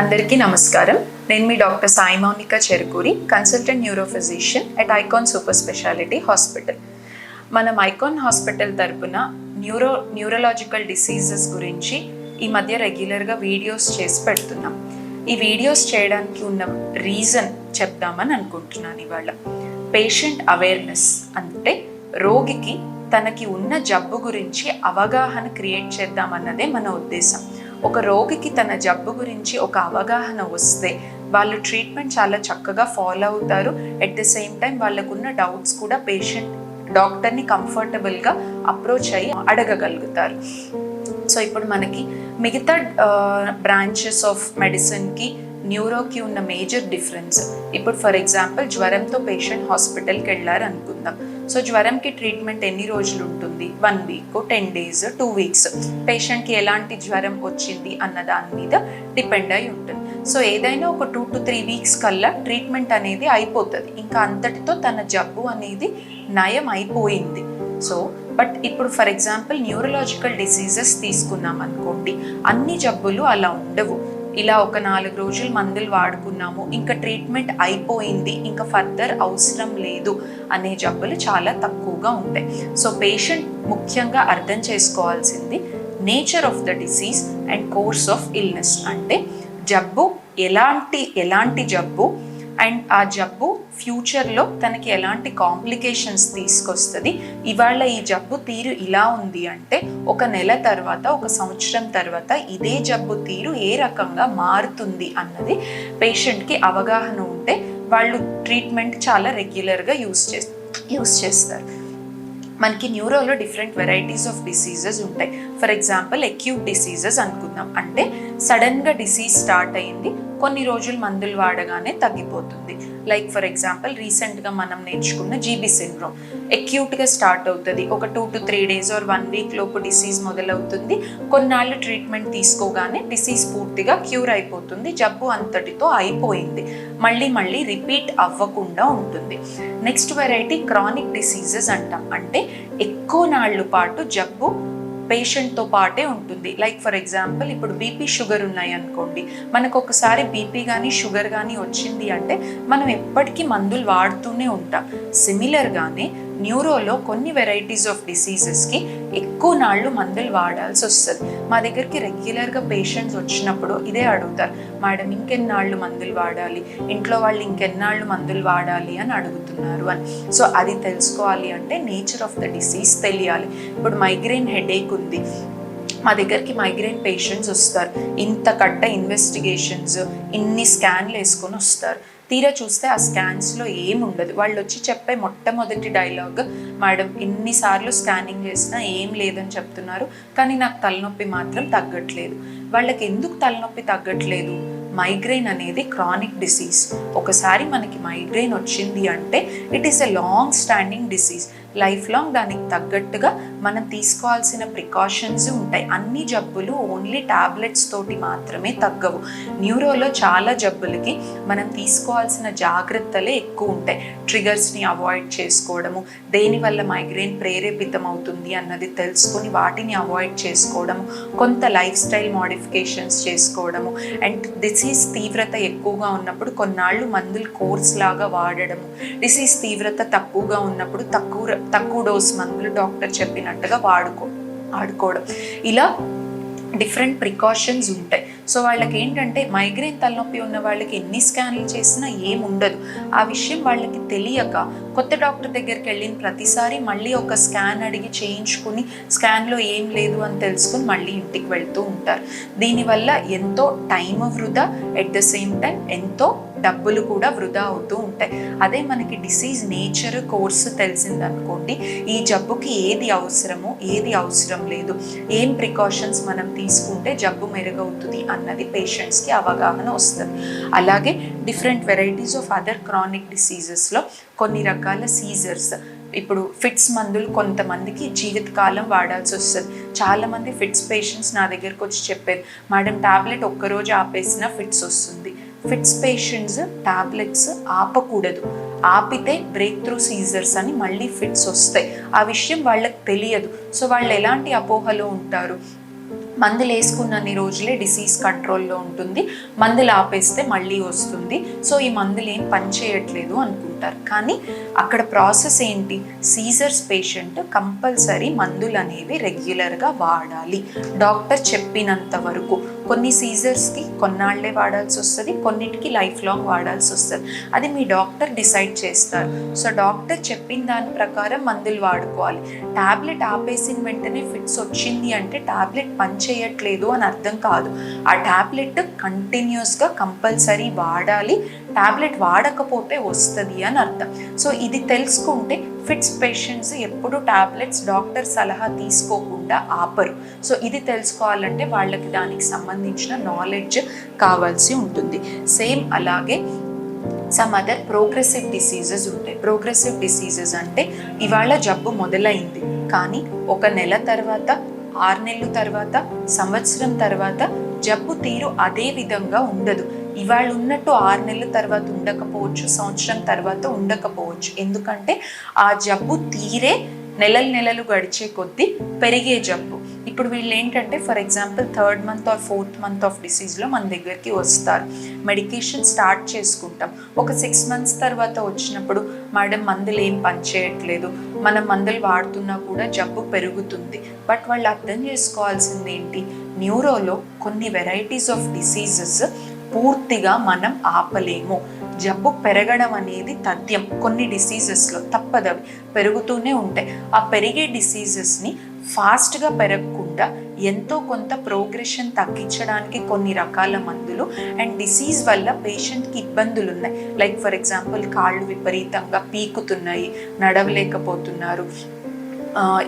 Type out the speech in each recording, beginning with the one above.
అందరికీ నమస్కారం. నేను మీ doctor Sai Mounika Cherukuri consultant neuro physician at Icon super speciality hospital మనం ఐకాన్ హాస్పిటల్ తరపున న్యూరో న్యూరలాజికల్ డిసీజెస్ గురించి ఈ మధ్య రెగ్యులర్గా వీడియోస్ చేసి పెడుతున్నాం. ఈ వీడియోస్ చేయడానికి ఉన్న రీజన్ చెప్దామని అనుకుంటున్నాను ఇవాళ. పేషెంట్ అవేర్నెస్ అంటే రోగికి తనకి ఉన్న జబ్బు గురించి అవగాహన క్రియేట్ చేద్దామన్నదే మన ఉద్దేశం. ఒక రోగికి తన జబ్బు గురించి ఒక అవగాహన వస్తే వాళ్ళు ట్రీట్మెంట్ చాలా చక్కగా ఫాలో అవుతారు. ఎట్ ద సేమ్ టైం వాళ్ళకున్న డౌట్స్ కూడా పేషెంట్ డాక్టర్ని కంఫర్టబుల్గా అప్రోచ్ అయ్యి అడగగలుగుతారు. సో ఇప్పుడు మనకి మిగతా బ్రాంచెస్ ఆఫ్ మెడిసిన్కి న్యూరోకి ఉన్న మేజర్ డిఫరెన్స్ ఇప్పుడు ఫర్ ఎగ్జాంపుల్ జ్వరంతో పేషెంట్ హాస్పిటల్కి వెళ్ళారు అనుకుందాం. సో జ్వరంకి ట్రీట్మెంట్ ఎన్ని రోజులు ఉంటుంది? One week ten days two weeks పేషెంట్కి ఎలాంటి జ్వరం వచ్చింది అన్న దాని మీద డిపెండ్ అయి ఉంటుంది. సో ఏదైనా ఒక టూ టు త్రీ వీక్స్ కల్లా ట్రీట్మెంట్ అనేది అయిపోతుంది. ఇంకా అంతటితో తన జబ్బు అనేది నయం అయిపోయింది. సో బట్ ఇప్పుడు ఫర్ ఎగ్జాంపుల్ న్యూరలాజికల్ డిసీజెస్ తీసుకున్నాం అనుకోండి అన్ని జబ్బులు అలా ఉండవు. ఇలా ఒక నాలుగు రోజులు మందులు వాడుకున్నాము. ఇంకా ట్రీట్మెంట్ అయిపోయింది. ఇంకా ఫర్దర్ అవసరం లేదు అనే జబ్బులు చాలా తక్కువగా ఉంటాయి. సో పేషెంట్ ముఖ్యంగా అర్థం చేసుకోవాల్సింది nature of the disease and course of illness. అంటే జబ్బు ఎలాంటి ఎలాంటి జబ్బు అండ్ ఆ జబ్బు ఫ్యూచర్లో తనకి ఎలాంటి కాంప్లికేషన్స్ తీసుకొస్తుంది. ఇవాళ ఈ జబ్బు తీరు ఇలా ఉంది అంటే ఒక నెల తర్వాత ఒక సంవత్సరం తర్వాత ఇదే జబ్బు తీరు ఏ రకంగా మారుతుంది అన్నది పేషెంట్కి అవగాహన ఉంటే వాళ్ళు ట్రీట్మెంట్ చాలా రెగ్యులర్గా యూస్ చే యూస్ చేస్తారు. మనకి న్యూరోలో డిఫరెంట్ వెరైటీస్ ఆఫ్ డిసీజెస్ ఉంటాయి. ఫర్ ఎగ్జాంపుల్ అక్యూట్ డిసీజెస్ అనుకుందాం. అంటే సడన్గా డిసీజ్ స్టార్ట్ అయింది. కొన్ని రోజులు మందులు వాడగానే తగ్గిపోతుంది. లైక్ ఫర్ ఎగ్జాంపుల్ రీసెంట్గా మనం నేర్చుకున్న జీబీ సిండ్రోమ్ అక్యూట్గా స్టార్ట్ అవుతుంది. ఒక two to three days or one week లోపు డిసీజ్ మొదలవుతుంది. కొన్నాళ్ళు ట్రీట్మెంట్ తీసుకోగానే డిసీజ్ పూర్తిగా క్యూర్ అయిపోతుంది. జబ్బు అంతటితో అయిపోయింది. మళ్ళీ మళ్ళీ రిపీట్ అవ్వకుండా ఉంటుంది. నెక్స్ట్ వెరైటీ క్రానిక్ డిసీజెస్ అంటాం. అంటే ఎక్కువ నాళ్ళు పాటు జబ్బు పేషెంట్తో పాటే ఉంటుంది. లైక్ ఫర్ ఎగ్జాంపుల్ ఇప్పుడు బీపీ షుగర్ ఉన్నాయి అనుకోండి. మనకు ఒకసారి బీపీ కానీ షుగర్ కానీ వచ్చింది అంటే మనం ఎప్పటికీ మందులు వాడుతూనే ఉంటాం. సిమిలర్గానే న్యూరోలో కొన్ని వెరైటీస్ ఆఫ్ డిసీజెస్కి ఎక్కువ నాళ్ళు మందులు వాడాల్సి వస్తుంది. మా దగ్గరికి రెగ్యులర్గా పేషెంట్స్ వచ్చినప్పుడు ఇదే అడుగుతారు. మేడం ఇంకెన్నాళ్ళు మందులు వాడాలి? ఇంట్లో వాళ్ళు ఇంకెన్నాళ్ళు మందులు వాడాలి? అని అడుగుతున్నారు అని. సో అది తెలుసుకోవాలి అంటే నేచర్ ఆఫ్ ద డిసీజ్ తెలియాలి. ఇప్పుడు మైగ్రేన్ హెడేక్ ఉంది. మా దగ్గరికి మైగ్రేన్ పేషెంట్స్ వస్తారు. ఇంత కట్ట ఇన్వెస్టిగేషన్స్ ఇన్ని స్కాన్లు వేసుకొని వస్తారు. తీరా చూస్తే ఆ స్కాన్స్లో ఏం ఉండదు వాళ్ళు వచ్చి చెప్పే మొట్టమొదటి డైలాగ్ మేడం ఎన్నిసార్లు స్కానింగ్ చేసినా ఏం లేదని చెప్తున్నారు కానీ నాకు తలనొప్పి మాత్రం తగ్గట్లేదు. వాళ్ళకి ఎందుకు తలనొప్పి తగ్గట్లేదు? మైగ్రెయిన్ అనేది క్రానిక్ డిసీజ్ ఒకసారి మనకి మైగ్రెయిన్ వచ్చింది అంటే it is a long standing disease life long దానికి తగ్గట్టుగా మనం తీసుకోవాల్సిన ప్రికాషన్స్ ఉంటాయి. అన్ని జబ్బులు ఓన్లీ టాబ్లెట్స్ తోటి మాత్రమే తగ్గవు. న్యూరోలో చాలా జబ్బులకి మనం తీసుకోవాల్సిన జాగ్రత్తలే ఎక్కువ ఉంటాయి. ట్రిగర్స్ని అవాయిడ్ చేసుకోవడము దేనివల్ల మైగ్రేన్ ప్రేరేపితం అవుతుంది అన్నది తెలుసుకొని వాటిని అవాయిడ్ చేసుకోవడము కొంత లైఫ్ స్టైల్ మోడిఫికేషన్స్ చేసుకోవడము అండ్ డిసీజ్ తీవ్రత ఎక్కువగా ఉన్నప్పుడు కొన్నాళ్ళు మందులు కోర్స్ లాగా వాడడము డిసీజ్ తీవ్రత తక్కువగా ఉన్నప్పుడు తక్కువ తక్కువ డోస్ మందులు డాక్టర్ చెప్పినట్టుగా వాడుకో ఆడుకోవడం ఇలా డిఫరెంట్ ప్రికాషన్స్ ఉంటాయి. సో వాళ్ళకి ఏంటంటే మైగ్రేన్ తలనొప్పి ఉన్న వాళ్ళకి ఎన్ని స్కాన్లు చేసినా ఏం ఉండదు ఆ విషయం వాళ్ళకి తెలియక కొత్త డాక్టర్ దగ్గరికి వెళ్ళిన ప్రతిసారి మళ్ళీ ఒక స్కాన్ అడిగి చేయించుకుని స్కాన్లో ఏం లేదు అని తెలుసుకుని మళ్ళీ ఇంటికి వెళ్తూ ఉంటారు. దీనివల్ల ఎంతో టైం వృధా ఎట్ ద సేమ్ టైం ఎంతో డబ్బులు కూడా వృధా అవుతూ ఉంటాయి. అదే మనకి డిసీజ్ నేచర్ కోర్సు తెలిసిందనుకోండి ఈ జబ్బుకి ఏది అవసరమో ఏది అవసరం లేదు ఏం ప్రికాషన్స్ మనం తీసుకుంటే జబ్బు మెరుగవుతుంది అన్నది పేషెంట్స్కి అవగాహన వస్తుంది. అలాగే different varieties of other chronic డిసీజెస్లో కొన్ని రకాల సీజర్స్ ఇప్పుడు ఫిట్స్ మందులు కొంతమందికి జీవితకాలం వాడాల్సి వస్తుంది. చాలామంది ఫిట్స్ పేషెంట్స్ నా దగ్గరకు వచ్చి చెప్పారు మేడం టాబ్లెట్ ఒక్కరోజు ఆపేసినా ఫిట్స్ వస్తుంది. ఫిట్స్ పేషెంట్స్ టాబ్లెట్స్ ఆపకూడదు. ఆపితే బ్రేక్ త్రూ సీజర్స్ అని మళ్ళీ ఫిట్స్ వస్తాయి. ఆ విషయం వాళ్ళకి తెలియదు. సో వాళ్ళు ఎలాంటి అపోహలో ఉంటారు? మందులు వేసుకున్నన్ని రోజులే డిసీజ్ కంట్రోల్లో ఉంటుంది. మందులు ఆపేస్తే మళ్ళీ వస్తుంది. సో ఈ మందులు ఏం పనిచేయట్లేదు ఉంటారు. కానీ అక్కడ ప్రాసెస్ ఏంటి? సీజర్స్ పేషెంట్ కంపల్సరీ మందులు అనేవి రెగ్యులర్గా వాడాలి. డాక్టర్ చెప్పినంత వరకు కొన్ని సీజర్స్కి కొన్నాళ్ళే వాడాల్సి వస్తుంది కొన్నిటికి లైఫ్ లాంగ్ వాడాల్సి వస్తుంది. అది మీ డాక్టర్ డిసైడ్ చేస్తారు. సో డాక్టర్ చెప్పిన దాని ప్రకారం మందులు వాడుకోవాలి. ట్యాబ్లెట్ ఆపేసిన వెంటనే ఫిట్స్ వచ్చింది అంటే ట్యాబ్లెట్ పనిచేయట్లేదు అని అర్థం కాదు. ఆ ట్యాబ్లెట్ కంటిన్యూస్గా కంపల్సరీ వాడాలి. ట్యాబ్లెట్ వాడకపోతే వస్తుంది అని అర్థం. సో ఇది తెలుసుకుంటే ఫిట్స్ పేషెంట్స్ ఎప్పుడు టాబ్లెట్స్ డాక్టర్ సలహా తీసుకోకుండా ఆపరు. సో ఇది తెలుసుకోవాలంటే వాళ్ళకి దానికి సంబంధించిన నాలెడ్జ్ కావాల్సి ఉంటుంది. సేమ్ అలాగే సమ్ అదర్ ప్రోగ్రెసివ్ డిసీజెస్ ఉంటాయి. ప్రోగ్రెసివ్ డిసీజెస్ అంటే ఇవాళ జబ్బు మొదలైంది కానీ ఒక నెల తర్వాత ఆరు నెలల తర్వాత సంవత్సరం తర్వాత జబ్బు తీరు అదే విధంగా ఉండదు. ఇవాళ ఉన్నట్టు ఆరు నెలల తర్వాత ఉండకపోవచ్చు సంవత్సరం తర్వాత ఉండకపోవచ్చు. ఎందుకంటే ఆ జబ్బు తీరే నెలలు నెలలు గడిచే కొద్దీ పెరిగే జబ్బు. ఇప్పుడు వీళ్ళు ఏంటంటే for example third month or fourth month of డిసీజ్లో మన దగ్గరికి వస్తారు. మెడికేషన్ స్టార్ట్ చేసుకుంటాం. ఒక సిక్స్ మంత్స్ తర్వాత వచ్చినప్పుడు మేడం మందులు ఏం పనిచేయట్లేదు మనం మందులు వాడుతున్నా కూడా జబ్బు పెరుగుతుంది. బట్ వాళ్ళు అర్థం చేసుకోవాల్సింది ఏంటి న్యూరోలో కొన్ని వెరైటీస్ ఆఫ్ డిసీజెస్ పూర్తిగా మనం ఆపలేము. జబ్బు పెరగడం అనేది తథ్యం. కొన్ని డిసీజెస్లో తప్పదవి పెరుగుతూనే ఉంటాయి. ఆ పెరిగే డిసీజెస్ని ఫాస్ట్గా పెరగకుండా ఎంతో కొంత ప్రోగ్రెషన్ తగ్గించడానికి కొన్ని రకాల మందులు అండ్ డిసీజ్ వల్ల పేషెంట్కి ఇబ్బందులు ఉన్నాయి. లైక్ ఫర్ ఎగ్జాంపుల్ కాళ్ళు విపరీతంగా పీకుతున్నాయి నడవలేకపోతున్నారు.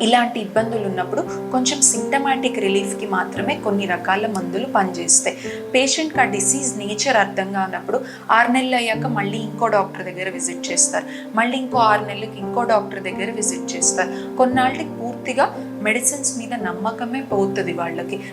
ఇలాంటి ఇబ్బందులు ఉన్నప్పుడు కొంచెం సింటమాటిక్ రిలీఫ్కి మాత్రమే కొన్ని రకాల మందులు పనిచేస్తాయి. పేషెంట్కి ఆ డిసీజ్ నేచర్ అర్థం కానప్పుడు ఆరు నెలలు అయ్యాక మళ్ళీ ఇంకో డాక్టర్ దగ్గర విజిట్ చేస్తారు. మళ్ళీ ఇంకో ఆరు నెలలకి ఇంకో డాక్టర్ దగ్గర విజిట్ చేస్తారు. కొన్నాళ్ళకి పూర్తిగా మెడిసిన్స్ మీద నమ్మకమే పోతుంది వాళ్ళకి.